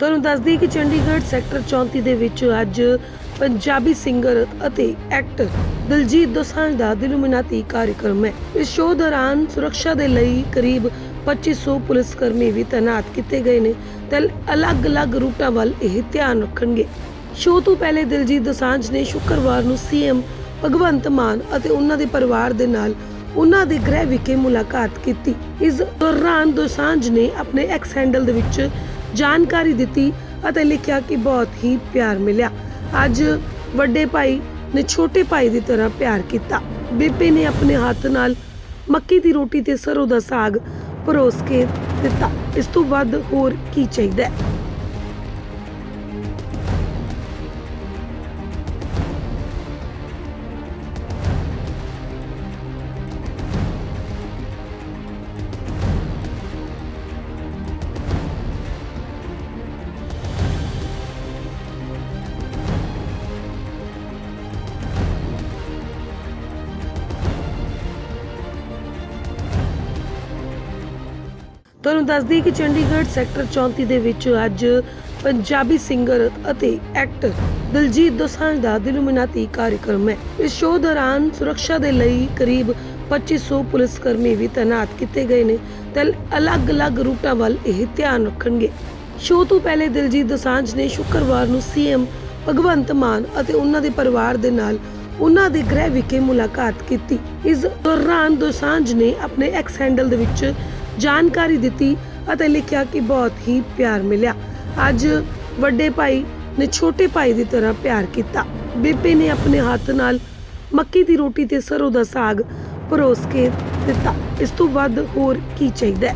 ਤੁਹਾਨੂੰ ਦੱਸਦੀ ਕਿ ਚੰਡੀਗੜ੍ਹ ਸੈਕਟਰ 34 ਦੇ ਵਿੱਚ ਅੱਜ ਪੰਜਾਬੀ ਸਿੰਗਰ ਅਤੇ ਐਕਟਰ ਦਿਲਜੀਤ ਦੋਸਾਂਝ ਦਾ ਦਿਲੂਮਿਨਾਤੀ ਕਾਰਜਕ੍ਰਮ ਹੈ। ਇਸ ਸ਼ੋਅ ਦੌਰਾਨ ਸੁਰੱਖਿਆ ਦੇ ਲਈ ਕਰੀਬ 2500 ਪੁਲਿਸ ਕਰਮੀ ਵੀ ਤਾਇਨਾਤ ਕੀਤੇ ਗਏ ਨੇ ਤੇ ਅਲੱਗ-ਅਲੱਗ ਰੂਟਾਂ ਵੱਲ ਇਹ ਧਿਆਨ ਰੱਖਣਗੇ। ਸ਼ੋਅ ਤੋਂ ਪਹਿਲੇ ਦਿਲਜੀਤ ਦੋਸਾਂਝ ਨੇ ਸ਼ੁੱਕਰਵਾਰ ਨੂੰ ਸੀਐਮ ਭਗਵੰਤ ਮਾਨ ਅਤੇ ਉਹਨਾਂ ਦੇ ਪਰਿਵਾਰ ਦੇ ਨਾਲ ਉਹਨਾਂ ਦੇ ਗ੍ਰਹਿ ਵਿਖੇ ਮੁਲਾਕਾਤ ਕੀਤੀ। ਇਸ ਦੌਰਾਨ ਦੋਸਾਂਝ ਨੇ ਆਪਣੇ ਐਕਸ ਹੈਂਡਲ ਦੇ ਵਿੱਚ ਜਾਣਕਾਰੀ ਦਿੱਤੀ ਅਤੇ ਲਿਖਿਆ ਕਿ ਬਹੁਤ ਹੀ ਪਿਆਰ ਮਿਲਿਆ। ਅੱਜ ਵੱਡੇ ਭਾਈ ਨੇ ਛੋਟੇ ਭਾਈ ਦੀ ਤਰ੍ਹਾਂ ਪਿਆਰ ਕੀਤਾ। ਬੇਬੇ ਨੇ ਆਪਣੇ ਹੱਥ ਨਾਲ ਮੱਕੀ ਦੀ ਰੋਟੀ ਤੇ ਸਰੋਂ ਦਾ ਸਾਗ ਪਰੋਸ ਕੇ ਦਿੱਤਾ। ਇਸ ਤੋਂ ਵੱਧ ਹੋਰ ਕੀ ਚਾਹੀਦਾ ਹੈ? ਤੁਹਾਨੂੰ ਦੱਸਦੀ ਕਿ ਚੰਡੀਗੜ੍ਹ ਸੈਕਟਰ 34 ਦੇ ਵਿੱਚ ਅੱਜ ਪੰਜਾਬੀ ਸਿੰਗਰ ਅਤੇ ਐਕਟਰ ਦਿਲਜੀਤ ਦੋਸਾਂਝ ਦਾ ਦਿਲੂਮਿਨਾਤੀ ਕਾਰਜਕ੍ਰਮ ਹੈ। ਇਸ ਸ਼ੋਅ ਦੌਰਾਨ ਸੁਰੱਖਿਆ ਦੇ ਲਈ ਕਰੀਬ 2500 ਪੁਲਿਸ ਕਰਮੀ ਵੀ ਤਾਇਨਾਤ ਕੀਤੇ ਗਏ ਨੇ ਤੇ ਅਲੱਗ-ਅਲੱਗ ਰੂਟਾਂ ਵੱਲ ਇਹ ਧਿਆਨ ਰੱਖਣਗੇ। ਸ਼ੋਅ ਤੋਂ ਪਹਿਲੇ ਦਿਲਜੀਤ ਦੋਸਾਂਝ ਨੇ ਸ਼ੁੱਕਰਵਾਰ ਨੂੰ ਸੀਐਮ ਭਗਵੰਤ ਮਾਨ ਅਤੇ ਉਹਨਾਂ ਦੇ ਪਰਿਵਾਰ ਦੇ ਨਾਲ ਉਹਨਾਂ ਦੇ ਗ੍ਰਹਿ ਵਿਖੇ ਮੁਲਾਕਾਤ ਕੀਤੀ। ਇਸ ਦੌਰਾਨ ਦੋਸਾਂਝ ਨੇ ਆਪਣੇ ਐਕਸ ਹੈਂਡਲ ਦੇ ਵਿੱਚ ਜਾਣਕਾਰੀ ਦਿੱਤੀ ਅਤੇ ਲਿਖਿਆ ਕਿ ਬਹੁਤ ਹੀ ਪਿਆਰ ਮਿਲਿਆ। ਅੱਜ ਵੱਡੇ ਭਾਈ ਨੇ ਛੋਟੇ ਭਾਈ ਦੀ ਤਰ੍ਹਾਂ ਪਿਆਰ ਕੀਤਾ। ਬੇਬੇ ਨੇ ਆਪਣੇ ਹੱਥ ਨਾਲ ਮੱਕੀ ਦੀ ਰੋਟੀ ਤੇ ਸਰੋਂ ਦਾ ਸਾਗ ਪਰੋਸ ਕੇ ਦਿੱਤਾ। ਇਸ ਤੋਂ ਵੱਧ ਹੋਰ ਕੀ ਚਾਹੀਦਾ ਹੈ?